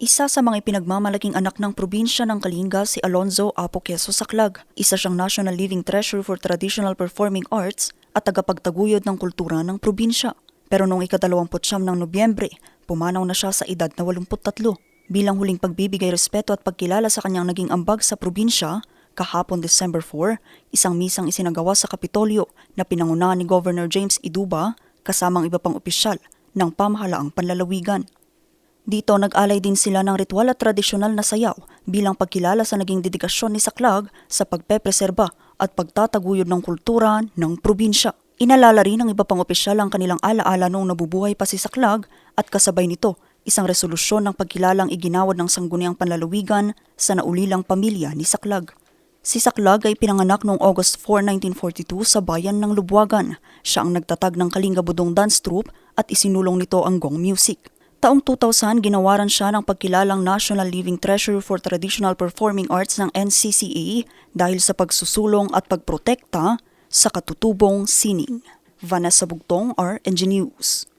Isa sa mga pinagmamalaking anak ng probinsya ng Kalinga si Alonzo Apo Quezon Saclag. Isa siyang National Living Treasure for Traditional Performing Arts at tagapagtaguyod ng kultura ng probinsya. Pero noong ikadalawamputsyam ng Nobyembre, pumanaw na siya sa edad na 83. Bilang huling pagbibigay respeto at pagkilala sa kanyang naging ambag sa probinsya, kahapon December 4, isang misang isinagawa sa Kapitolyo na pinangunahan ni Governor James Iduba kasamang iba pang opisyal ng pamahalaang panlalawigan. Dito nag-alay din sila ng ritual at tradisyonal na sayaw bilang pagkilala sa naging dedikasyon ni Saklag sa pagpepreserba at pagtataguyod ng kultura ng probinsya. Inalala rin ng iba pang opisyal ang kanilang alaala noong nabubuhay pa si Saklag at kasabay nito isang resolusyon ng pagkilalang iginawad ng sangguniang panlalawigan sa naulilang pamilya ni Saklag. Si Saklag ay pinanganak noong August 4, 1942 sa bayan ng Lubwagan. Siya ang nagtatag ng Kalinga Budong Dance Troupe at isinulong nito ang gong music. Taong 2000, ginawaran siya ng pagkilalang National Living Treasure for Traditional Performing Arts ng NCCA dahil sa pagsusulong at pagprotekta sa katutubong sining. Vanessa Bugtong, RNG News.